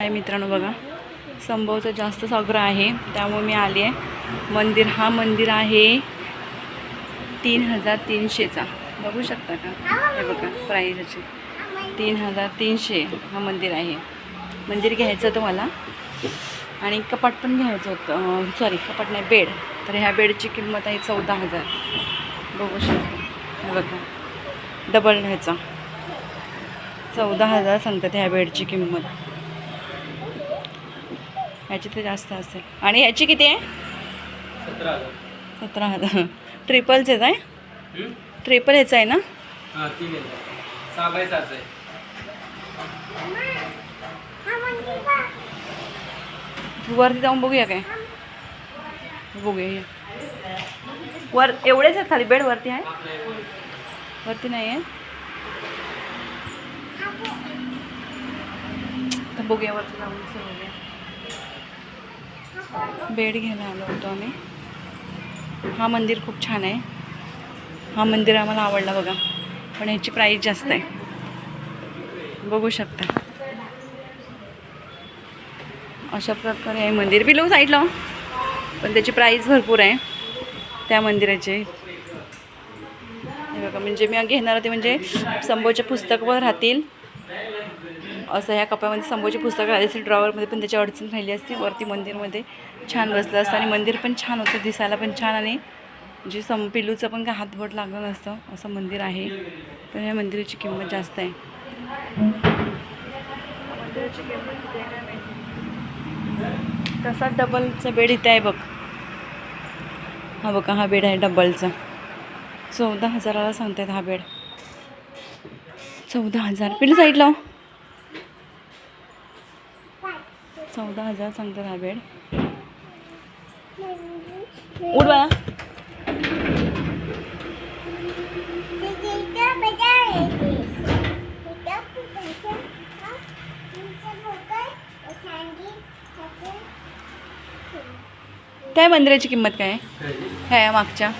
आहे मित्रांनो बघा. संभवचं जास्त आग्रह आहे. त्यामुळे मी आली आहे. मंदिर हा मंदिर आहे तीन हजार तीनशेचा. बघू शकता का? हे बघा प्राईजचे तीन हजार तीनशे हा मंदिर आहे. मंदिर घ्यायचं होतं मला. आणि कपाट पण घ्यायचं होतं. सॉरी कपाट नाही बेड. तर ह्या बेडची किंमत आहे चौदा हजार. बघू शकता. हे बघा. डबल ह्याचा चौदा हजार सांगतात ह्या बेडची किंमत. ह्याची तर जास्त असेल. आणि ह्याची किती आहे? सतरा हजार. ट्रिपलचेच आहे? ट्रिपल ह्याचं आहे ना? वरती जाऊन बघूया काय. बघूया. वर एवढेच आहेत खाली बेड वरती आहे? वरती नाही आहे? तर बघूया वरती जाऊन. बघूया बेड घ्यायला आलो होतो आम्ही. हा मंदिर खूप छान आहे. हा मंदिर आम्हाला आवडला बघा. पण ह्याची प्राईस जास्त आहे. बघू शकता. अशा प्रकारे आहे मंदिर. बिलो साईडला हो. पण त्याची प्राईस भरपूर आहे. त्या मंदिराची. हे बघा म्हणजे मी घेणार होते म्हणजे संभवचे पुस्तकवर राहतील. असं ह्या कपामध्ये समोरची पुस्तकं आली असतील ड्रॉवरमध्ये पण त्याची अडचण राहिली असती. वरती मंदिरमध्ये छान बसलं असतं. आणि मंदिर पण छान होतं. दिसायला पण छान आणि जे सं पिलूचं पण काय हातबोट लागलं नसतं. असं मंदिर आहे. तर ह्या मंदिराची किंमत जास्त आहे. मंदिराची किंमत तसा डबलचा बेड इथे आहे बघ. हा बघा हा बेड आहे डबलचा. चौदा हजाराला सांगतायत हा बेड. चौदा हजार. पिलू साईडला हो. चौदा हजार सांगतात हा बेड. उठ बाळा. त्या मंदिराची किंमत काय? आहे ह्या मागच्या?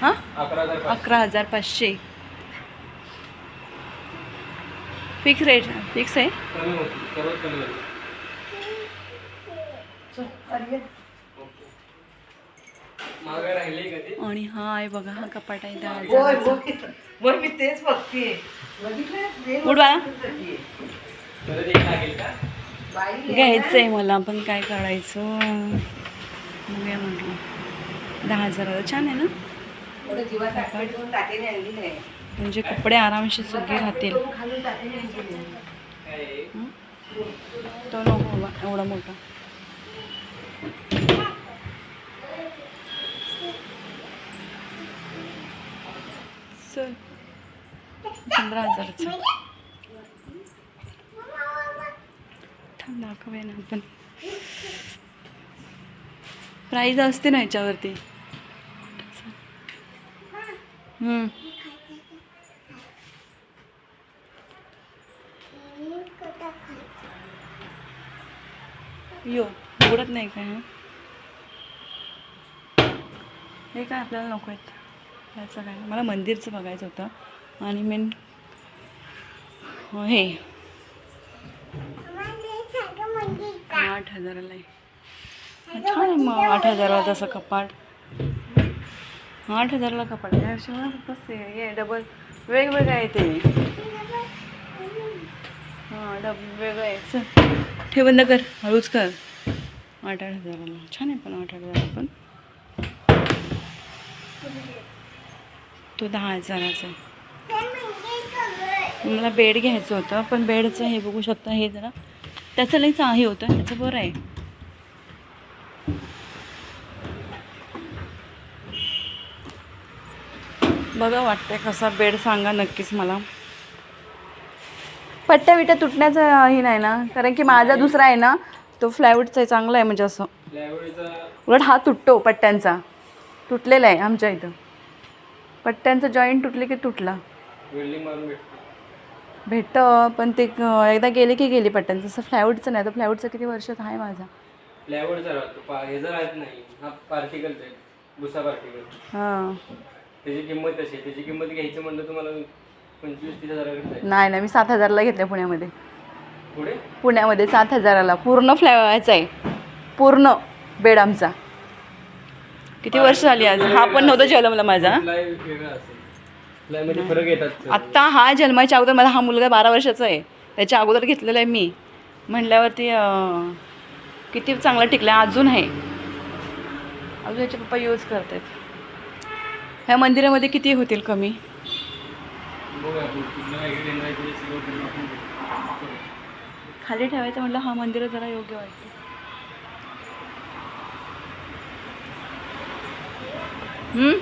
हां? अकरा हजार पाचशे. फिक्स रेट फिक्स आहे कमी होती सर्वात कमी होती मागे राहिले का ते आणि हा आहे बघा हा कपाट आहे दहा हजाराचा. मग मी तेच बघते. घ्यायचं आहे मला पण काय करायचं? बघूया म्हटलं. दहा हजाराला छान आहे ना? म्हणजे कपडे आरामशीर सगळे राहतील? तो नको बाबा एवढा मोठा. चल पंधरा हजाराचं थांब दाखवूया ना आपण. प्राईज असते ना याच्यावरती. यो उघडत नाही काय हे काय आपल्याला नको आहेत? याचं काय? मला मंदिरचं बघायचं होतं. आणि मेन हे. आठ हजाराला छान आहे मग आठ हजाराला तसं कपाट. आठ हजाराला कपाट. या मला हे डबल वेगवेगळं आहे ते. हां डब वेगळं आहे. सर ठेव बंद कर. हळूच कर. आठ आठ हजाराला. छान आहे पण आठ आठ हजाराला पण. तो दहा हजाराचा. आहे मला बेड घ्यायचं होतं पण बेडचं हे बघू शकता हे जरा त्याचं लईच हे होतं त्याचं बरं आहे. बघा वाटतंय कसा बेड सांगा नक्कीच मला. पट्ट्या बिट्ट्या तुटण्याचं हे नाही ना कारण की माझा दुसरा आहे ना तो फ्लायवूडचा आहे चांगला आहे म्हणजे असं. उलट हा तुटतो पट्ट्यांचा. तुटलेला आहे आमच्या इथं. पट्ट्यांचं जॉईंट तुटले की तुटला? वेल्डिंग मारून भेटतो. भेटतं पण ते अं, एकदा गेले की गेली पट्ट्यांचं. असं फ्लायवूडचं नाही तर फ्लायवूडचं किती वर्षात आहे माझा? प्लायवूडचा राहतो. पा ह्याचा राहत नाही हा पार्टिकलचा आहे भुसा पार्टिकल हां. त्याची किंमत कशी आहे? त्याची किंमत घ्यायचं म्हणलं तुम्हाला पंचवीस तीस हजाराकडे जाईल. नाही नाही मी सात हजारला घेतलं पुण्यामध्ये. पुढे? पुण्यामध्ये सात हजाराला. पूर्ण फ्लॅवायचा आहे. पूर्ण बेड आमचा किती वर्ष झाली आज? हा पण नव्हता जन्मला माझा. फरक येतात आत्ता हा जन्माच्या अगोदर माझा हा मुलगा बारा वर्षाचा आहे. त्याच्या अगोदर घेतलेला आहे मी. म्हटल्यावरती किती चांगला टिकला अजून आहे. अजून याचे पप्पा यूज करतात ह्या मंदिरामध्ये किती होतील कमी. खाली ठेवायचं म्हटलं हा मंदिर जरा योग्य वाटतं. 嗯？